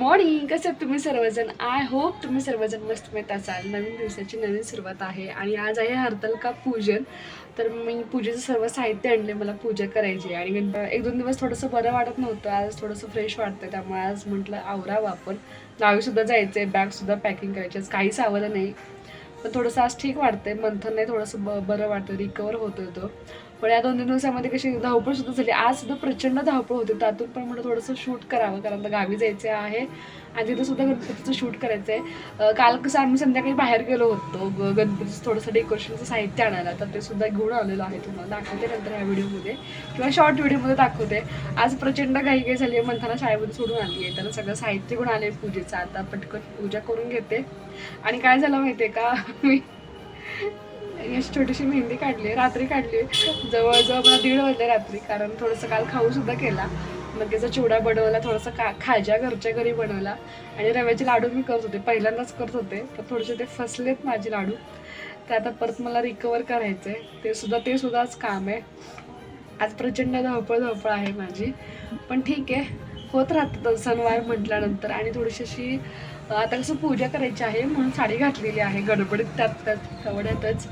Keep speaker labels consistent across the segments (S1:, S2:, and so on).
S1: Morning कसं तुम्ही सर्वजण? आय होप तुम्ही सर्वजण मस्त मत असाल. नवीन दिवसाची नवीन सुरुवात आहे आणि आज आहे हरतालिका पूजन. तर मी पूजेचं सर्व साहित्य आणले मला पूजा करायची आहे. आणि एक दोन दिवस थोडंसं बरं वाटत नव्हतं. आज थोडंसं फ्रेश वाटतं त्यामुळे आज म्हटलं आवरावं आपण गावीसुद्धा जायचं आहे बॅगसुद्धा पॅकिंग करायची आज काहीच आवलं नाही. पण थोडंसं आज ठीक वाटतंय. मंथन नाही थोडंसं ब बरं वाटतं रिकवर होतो तो. पण या दोन तीन दिवसामध्ये कशी धावपळ सुद्धा झाली. आज सुद्धा प्रचंड धावपळ होती. त्यातून पण म्हणून थोडंसं शूट करावं कारण आता गावी जायचं आहे आणि तिथं सुद्धा गणपतीचं शूट करायचं आहे काल कसं आम्ही संध्याकाळी बाहेर गेलो होतो. ग- गणपतीचं थोडंसं डेकोरेशनचं साहित्य आणायला. तर ते सुद्धा घेऊन आलेलं आहे तुम्हाला. दाखवते नंतर ह्या व्हिडिओमध्ये. किंवा शॉर्ट व्हिडिओमध्ये दाखवते. आज प्रचंड घाई काही झाली आहे. म्हणताना शाळेमध्ये सोडून आली आहे. त्यांना सगळं साहित्य घेऊन आले पूजेचं. आता पटकन पूजा करून घेते. आणि काय झालं माहिती आहे का? मी अशी छोटीशी मेहंदी काढली रात्री काढली. जवळजवळ मला दीड वाजले रात्री कारण थोडंसं काल खाऊ सुद्धा केला. मग त्याचा चिवडा बनवला थोडासा का खाज्या घरच्या घरी बनवला. आणि रव्याचे लाडू मी करत होते पहिल्यांदाच करत होते. तर थोडेसे ते फसलेत माझे लाडू. ते आता परत मला रिकवर करायचं आहे ते सुद्धा ते सुद्धाच काम आहे. आज प्रचंड धावपळ धावपळ आहे माझी. पण ठीक आहे. होत राहतं सणवार म्हटल्यानंतर. आणि थोडीशी अशी आता कसं पूजा करायची आहे म्हणून साडी घातलेली आहे गडबडीत त्यात त्यात तेवढ्यातच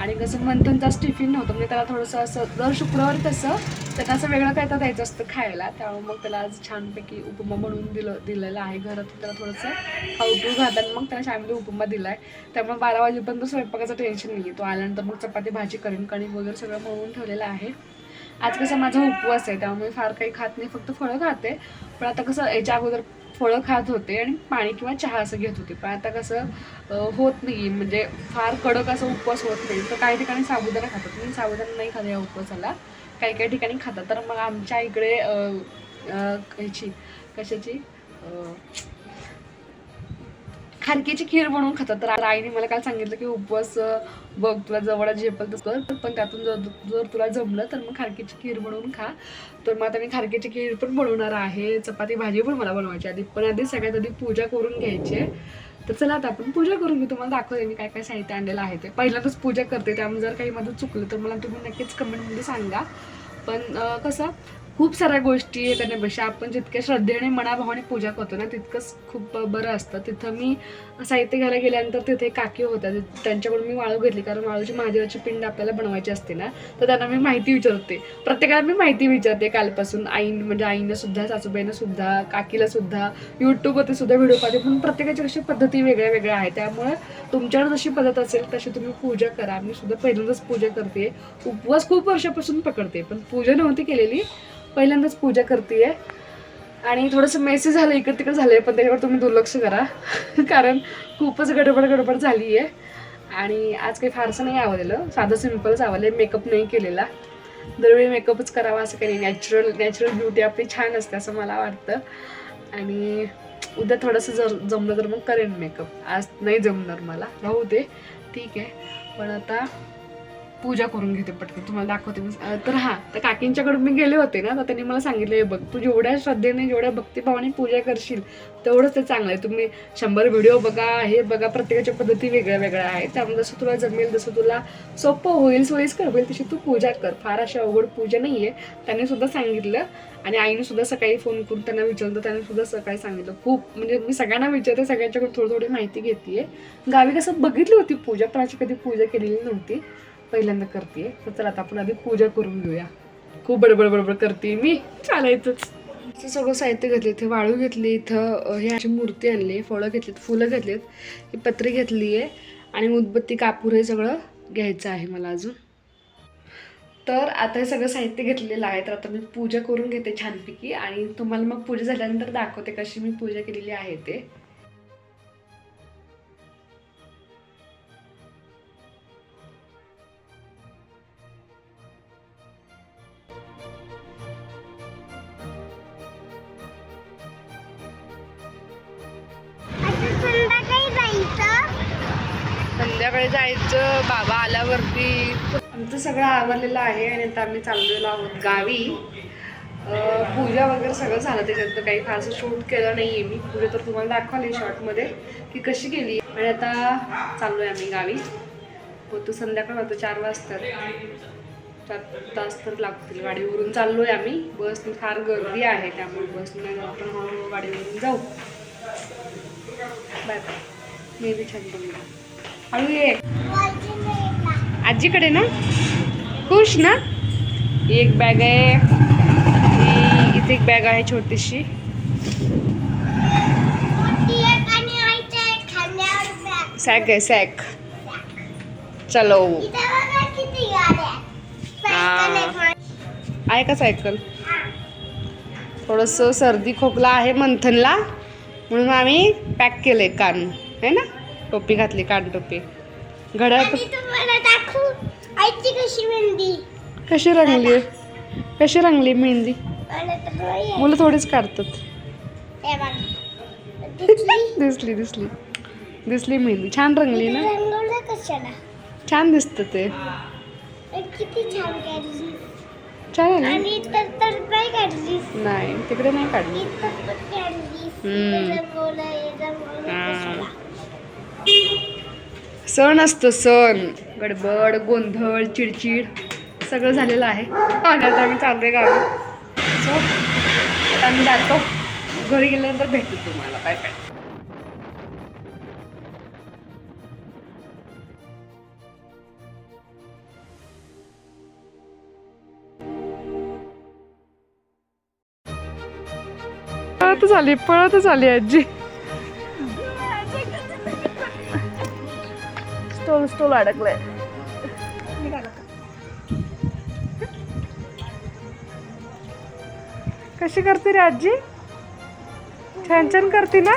S1: आणि कसं मंथनचाच टिफिन नव्हतं म्हणजे त्याला थोडंसं असं दर शुक्रवार कसं त्याला असं वेगळं काय तर द्यायचं असतं खायला. त्यामुळे मग त्याला आज छानपैकी उपमा म्हणून दिलं दिलेलं आहे. घरात त्याला थोडंसं खाऊटू घातात मग त्याला शाळेमध्ये उपमा दिला आहे त्यामुळे बारा वाजेपर्यंत स्वयंपाकाचं टेन्शन नाही आहे तो आल्यानंतर मग चपाती भाजी करेन कणिक वगैरे सगळं म्हणून ठेवलेलं आहे. आज कसं माझा उपवास आहे त्यामुळे फार काही खात नाही फक्त फळं खाते. पण आता कसं याच्या अगोदर फळं खात होते आणि पाणी किंवा चहा असं घेत होते. पण आता कसं होत नाही. म्हणजे फार कडक असं उपवास होत नाही. तर काही ठिकाणी साबुदाणा खातात. मी साबुदाणा नाही खात या उपवासाला. काही काही ठिकाणी खातात. तर मग आमच्या इकडे ह्याची कशाची? खारकेची खीर बनवून खातात. तर आईने मला काल सांगितलं की उपवास बघ तुला जवळ झेपल तर पण त्यातून जर जर तुला जमलं तर मग खारकेची खीर बनवून खा. तर मग आता मी खारकीची खीर पण बनवणार आहे चपाती भाजी पण मला बनवायची आधी पण आधी सगळ्यात आधी पूजा करून घ्यायची आहे. तर चला आता आपण पूजा करून घेऊ तुम्हाला दाखवते मी काय काय साहित्य आणलेलं आहे ते. पहिल्यांदाच पूजा करते त्यामुळे जर काही माझं चुकलं तर मला तुम्ही नक्कीच कमेंटमध्ये सांगा. पण कसं खूप साऱ्या गोष्टी आहेत त्यांच्यापेक्षा आपण जितक्या श्रद्धेने मनाभावाने पूजा करतो ना तितकंच खूप बरं असतं. तिथं मी साहित्य घ्यायला गेल्यानंतर तिथे काकी होत्या. त्यांच्याकडून मी वाळू घेतली. कारण वाळूची महादेवाची पिंड आपल्याला बनवायची असते ना तर त्यांना मी माहिती विचारते. प्रत्येकाला मी माहिती विचारते कालपासून. आईन म्हणजे आईनं सुद्धा सासूबाईनं सुद्धा काकीला सुद्धा यूट्यूबवरती सुद्धा व्हिडिओ पाहते. पण प्रत्येकाच्या कशा पद्धती वेगळ्या वेगळ्या आहेत. त्यामुळे तुमच्याकडे जशी पद्धत असेल तशी तुम्ही पूजा करा. मी सुद्धा पहिल्यांदाच पूजा करते. उपवास खूप वर्षापासून पकडते. पण पूजा नव्हती केलेली. पहिल्यांदाच पूजा करते आणि थोडंसं मेसेज झालं इकडे तिकडे झालं आहे पण त्याच्यावर तुम्ही दुर्लक्ष करा. कारण खूपच गडबड गडबड झाली आहे आणि आज काही फारसं नाही आवडलेलं. साधं सिम्पलच आवडलं आहे मेकअप नाही केलेला. दरवेळी मेकअपच करावा असं काही नाही. नॅचरल नॅचरल ब्युटी आपली छान असते असं मला वाटतं. आणि उद्या थोडंसं जर जमलं तर मग करेन मेकअप. आज नाही जमणार मला. राहू दे. ठीक आहे. पण आता पूजा करून घेते पटकन. तुम्हाला दाखवते मी. तर हां तर काकींच्याकडून मी गेले होते ना तर त्यांनी मला सांगितलं "हे बघ तू जेवढ्या श्रद्धेने जेवढ्या भक्तिभावाने पूजा करशील तेवढंच ते चांगलं आहे. तुम्ही शंभर व्हिडिओ बघा हे बघा प्रत्येकाच्या पद्धती वेगळ्या वेगळ्या आहेत. त्यामुळे जसं तुला जमेल जसं तुला सोपं होईल सोयीस्कर होईल तशी तू पूजा कर. फार अशी अवघड पूजा नाही आहे त्यांनी सुद्धा सांगितलं. आणि आईने सुद्धा सकाळी फोन करून त्यांना विचारलं तर त्यांनी सुद्धा सकाळी सांगितलं. खूप म्हणजे मी सगळ्यांना विचारते सगळ्यांच्याकडून थोडी थोडी माहिती घेते गावी कसं बघितली होती पूजा पण अशी कधी पूजा केलेली नव्हती. पहिल्यांदा करते तर चला आता आपण आधी पूजा करून घेऊया. खूप बडबड बडबड करते मी. चालायचंच असं सगळं साहित्य घेतले इथे वाळू घेतली इथं हे अशी मूर्ती आणली फळं घेतलीत फुलं घेतलीत ही पत्री घेतली आहे आणि उदबत्ती कापूर हे सगळं घ्यायचं आहे मला अजून. तर आता हे सगळं साहित्य घेतलेलं आहे तर आता मी पूजा करून घेते छानपैकी आणि तुम्हाला मग पूजा झाल्यानंतर दाखवते कशी मी पूजा केलेली आहे ते.
S2: संध्याकाळी जायचं
S1: बाबा आल्यावरती. आमचं सगळं आवरलेलं आहे आणि आता आम्ही चाललेलो आहोत गावी. पूजा वगैरे सगळं झालं त्याच्यात काही फारसं शूट केलं नाही आहे मी. पूजा तर तुम्हाला दाखवली शॉर्टमध्ये की कशी केली आणि आता चाललो आहे आम्ही गावी. होतो संध्याकाळ होतो चार वाजतात चार तास तर लागतील. गाडीवरून चाललो आहे आम्ही बसने फार गर्दी आहे त्यामुळे बसने आपण हळूहळू गाडीवरून जाऊ. बाय बाय बी छान हळू ये.
S2: वाजलेला.
S1: आजीकडे ना? खुश ना? एक बॅग आहे. ही- इथे एक बॅग आहे छोटीशी. सॅक आहे सॅक चलो. आहे का सायकल. थोडंसं सर्दी खोकला आहे मंथनला. म्हणून आम्ही पॅक केले कान. है ना? टोपी घातली कान टोपी. घड्याळ
S2: कशी मेहंदी?
S1: कशी रंगली? कशी रंगली मेहंदी?
S2: मला
S1: थोडीच काढतात.
S2: दिसली?
S1: दिसली दिसली. मेहंदी. छान रंगली ना? छान दिसतं ते.
S2: छान नाही
S1: तिकडे नाही काढली. सण असतो सण. गडबड गोंधळ चिडचिड सगळं झालेलं आहे. आणि आता आम्ही चालते गावी. सो आता आम्ही जातो. घरी गेल्यानंतर भेटू तुम्हाला. बाय बाय पळतच आली पळतच आली आजी. स्टोल स्टोल अडकलाय कशी करते रे आजी छान छान करते ना